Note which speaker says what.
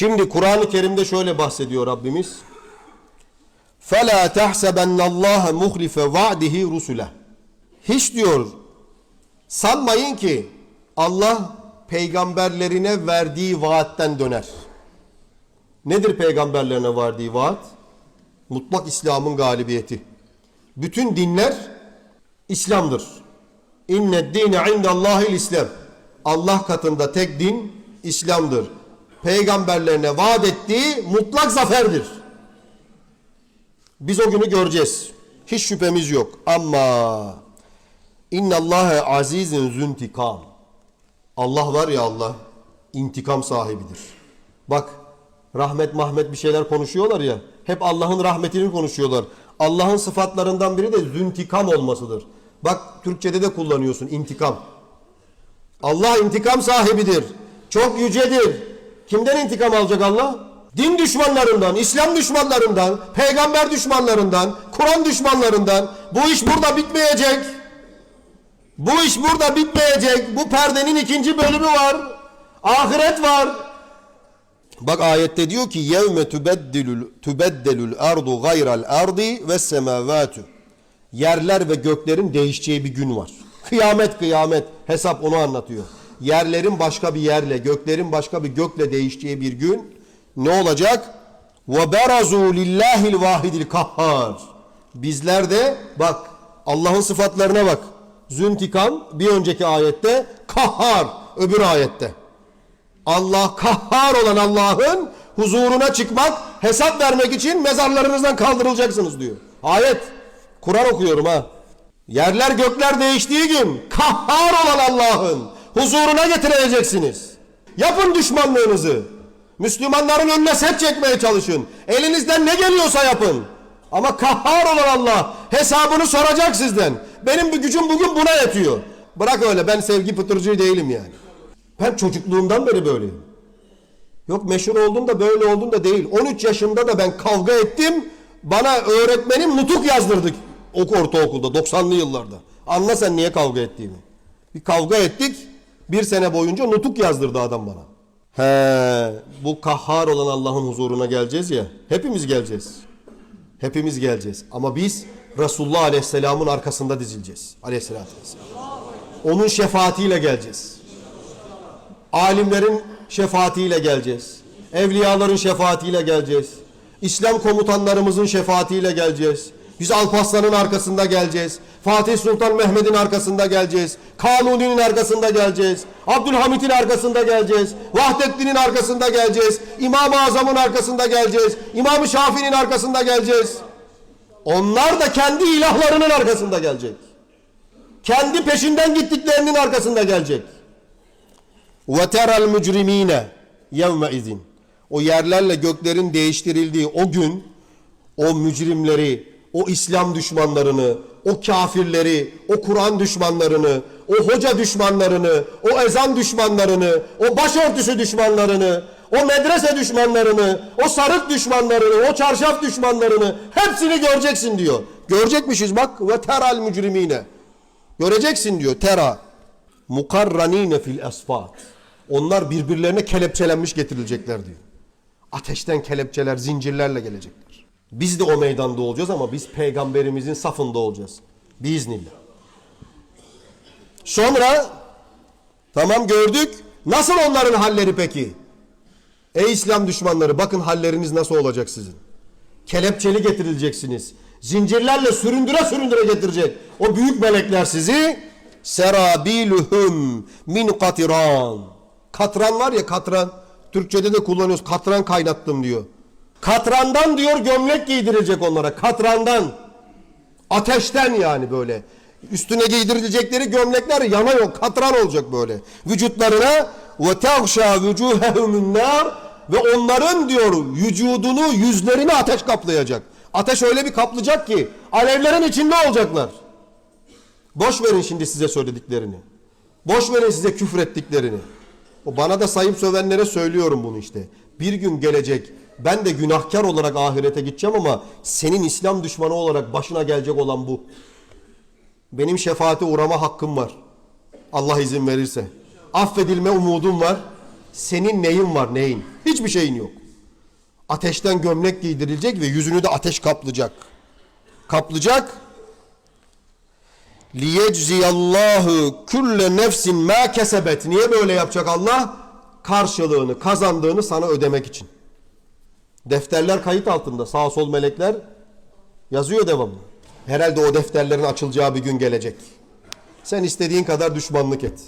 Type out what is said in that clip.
Speaker 1: Şimdi Kur'an-ı Kerim'de şöyle bahsediyor Rabbimiz. فَلَا تَحْسَبَنَّ اللّٰهَ مُخْلِفَ وَعْدِهِ رُسُلَهِ Hiç diyor sanmayın ki Allah peygamberlerine verdiği vaatten döner. Nedir peygamberlerine verdiği vaat? Mutlak İslam'ın galibiyeti. Bütün dinler İslam'dır. İnne dine indallahil İslam. Allah katında tek din İslam'dır. Peygamberlerine vaat ettiği mutlak zaferdir. Biz o günü göreceğiz. Hiç şüphemiz yok. Ama innallâhe azizin züntikam. Allah var ya Allah intikam sahibidir. Bak rahmet mahmet bir şeyler konuşuyorlar ya. Hep Allah'ın rahmetini konuşuyorlar. Allah'ın sıfatlarından biri de züntikam olmasıdır. Bak Türkçede de kullanıyorsun intikam. Allah intikam sahibidir. Çok yücedir. Kimden intikam alacak Allah? Din düşmanlarından, İslam düşmanlarından, peygamber düşmanlarından, Kur'an düşmanlarından. Bu iş burada bitmeyecek. Bu iş burada bitmeyecek. Bu perdenin ikinci bölümü var. Ahiret var. Bak ayette diyor ki yevme tubeddelul tubeddelul ardu gayral ardi ve semavatu. Yerler ve göklerin değişeceği bir gün var. Kıyamet kıyamet hesap onu anlatıyor. Yerlerin başka bir yerle, göklerin başka bir gökle değişeceği bir gün ne olacak? Ve berazu lillahil vahidil kahhar. Bizler de bak Allah'ın sıfatlarına bak. Züntikan bir önceki ayette, kahhar öbür ayette. Allah kahhar olan Allah'ın huzuruna çıkmak, hesap vermek için mezarlarınızdan kaldırılacaksınız diyor. Ayet. Kur'an okuyorum ha. Yerler gökler değiştiği gün kahhar olan Allah'ın huzuruna getireceksiniz. Yapın düşmanlığınızı. Müslümanların önüne set çekmeye çalışın. Elinizden ne geliyorsa yapın. Ama kahhar olan Allah hesabını soracak sizden. Benim bir gücüm bugün buna yetiyor. Bırak öyle ben sevgi pıtırcığı değilim yani. Ben çocukluğumdan beri böyleyim. Yok meşhur oldum da böyle oldum da değil. 13 yaşımda da ben kavga ettim. Bana öğretmenim nutuk yazdırdık oku ortaokulda 90'lı yıllarda. Anla sen niye kavga ettiğimi. Bir kavga ettik. Bir sene boyunca nutuk yazdırdı adam bana. He, bu kahhar olan Allah'ın huzuruna geleceğiz ya. Hepimiz geleceğiz. Hepimiz geleceğiz. Ama biz Resulullah Aleyhisselam'ın arkasında dizileceğiz. Aleyhisselatü Vesselam. Onun şefaatiyle geleceğiz. Alimlerin şefaatiyle geleceğiz. Evliyaların şefaatiyle geleceğiz. İslam komutanlarımızın şefaatiyle geleceğiz. Biz Alparslan'ın arkasında geleceğiz. Fatih Sultan Mehmet'in arkasında geleceğiz. Kanuni'nin arkasında geleceğiz. Abdülhamit'in arkasında geleceğiz. Vahdettin'in arkasında geleceğiz. İmam-ı Azam'ın arkasında geleceğiz. İmam-ı Şafii'nin arkasında geleceğiz. Onlar da kendi ilahlarının arkasında gelecek. Kendi peşinden gittiklerinin arkasında gelecek. Teral mücrimine yevme izin. O yerlerle göklerin değiştirildiği o gün o mücrimleri, o İslam düşmanlarını, o kafirleri, o Kur'an düşmanlarını, o hoca düşmanlarını, o ezan düşmanlarını, o başörtüsü düşmanlarını, o medrese düşmanlarını, o sarık düşmanlarını, o çarşaf düşmanlarını hepsini göreceksin diyor. Görecekmişiz bak ve teral mücrimine. Göreceksin diyor tera. Mukarranine fil esfat. Onlar birbirlerine kelepçelenmiş getirilecekler diyor. Ateşten kelepçeler, zincirlerle gelecekler. Biz de o meydanda olacağız ama biz peygamberimizin safında olacağız. Biiznillah. Sonra tamam gördük. Nasıl onların halleri peki? Ey İslam düşmanları bakın halleriniz nasıl olacak sizin. Kelepçeli getirileceksiniz. Zincirlerle süründüre süründüre getirecek. O büyük melekler sizi serabiluhum min katiran. Katran var ya katran. Türkçede de kullanıyoruz. Katran kaynattım diyor. Katrandan diyor gömlek giydirilecek onlara. Katrandan. Ateşten yani böyle. Üstüne giydirilecekleri gömlekler yana yok. Katran olacak böyle. Vücutlarına ve tağşa vücuhehumun nar ve onların diyor vücudunu yüzlerini ateş kaplayacak. Ateş öyle bir kaplayacak ki alevlerin içinde olacaklar. Boş verin şimdi size söylediklerini. Boş verin size küfür ettiklerini. O bana da sayıp sövenlere söylüyorum bunu işte. Bir gün gelecek ben de günahkar olarak ahirete gideceğim ama senin İslam düşmanı olarak başına gelecek olan bu. Benim şefaate uğrama hakkım var. Allah izin verirse. Affedilme umudum var. Senin neyin var neyin? Hiçbir şeyin yok. Ateşten gömlek giydirilecek ve yüzünü de ateş kaplayacak. Kaplayacak. Liyecziyallahu kulle nefsin ma kesebet. Niye böyle yapacak Allah? Karşılığını, kazandığını sana ödemek için. Defterler kayıt altında. Sağ sol melekler yazıyor devamlı. Herhalde o defterlerin açılacağı bir gün gelecek. Sen istediğin kadar düşmanlık et.